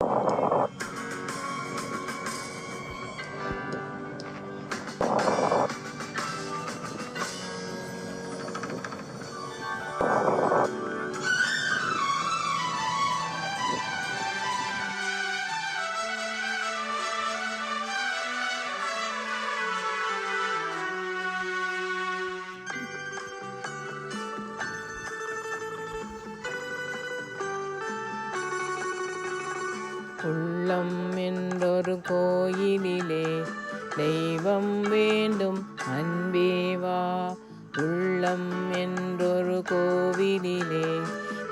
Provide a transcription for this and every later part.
you உள்ளம் என்றொரு கோயிலிலே தெய்வம் வேண்டும் அன்பேவா? உள்ளம் என்றொரு கோவிலிலே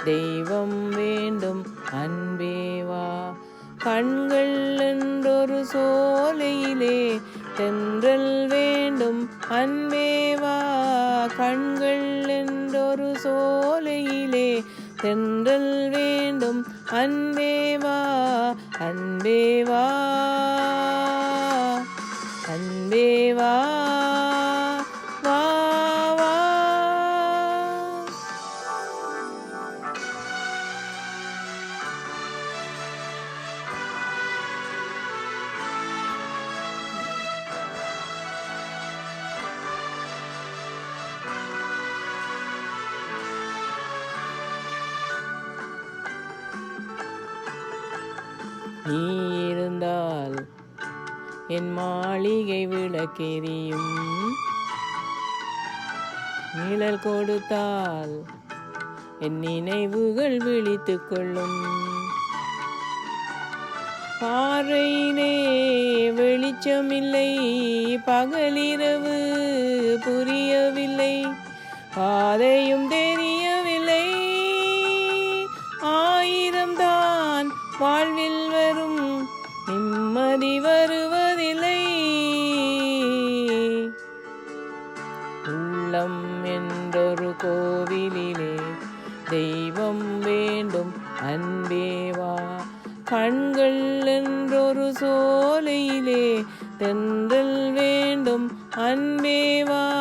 தெய்வம் வேண்டும் அன்பேவா? கண்கள் என்றொரு சோலையிலே தென்றல் வேண்டும் அன்பேவா? கண்கள் என்றொரு சோலையிலே தென்றல் வேண்டும். அன்பேவா அன்பேவா அன்பேவா நீ இருந்தால் என் மாளிகை விளக்கெரியும். நிழல் கொடுத்தால் என் நினைவுகள் விழித்துக் கொள்ளும். பாறையிலே வெளிச்சமில்லை பகலிரவு புரியவில்லை. பாதையும் தே உள்ளம் என்றொரு கோவிலிலே தெய்வம் வேண்டும் அன்பேவா. கண்கள் என்றொரு சோலையிலே தென்றல் வேண்டும் அன்பேவா.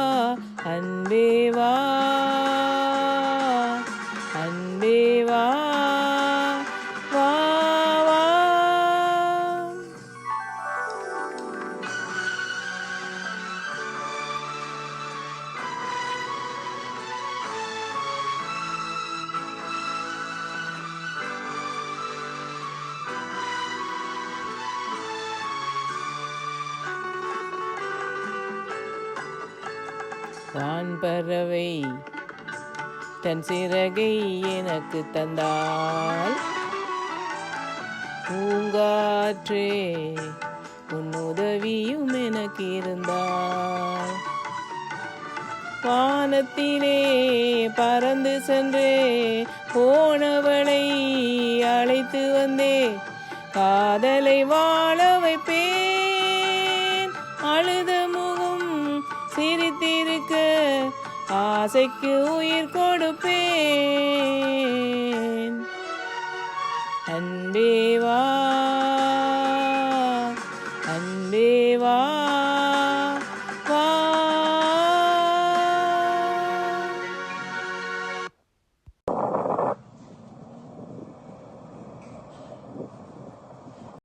வான்பறவை தன் சிறகை எனக்கு தந்தால் பூங்காற்றே உன் உதவியும் எனக்கு இருந்தால். வானத்திலே பறந்து சென்றே போனவளை அழைத்து வந்தே. காதலை வாழ வைப்பேன் ஆசைக்கு உயிர் கொடுப்பேன். அன்பேவா அன்பேவா.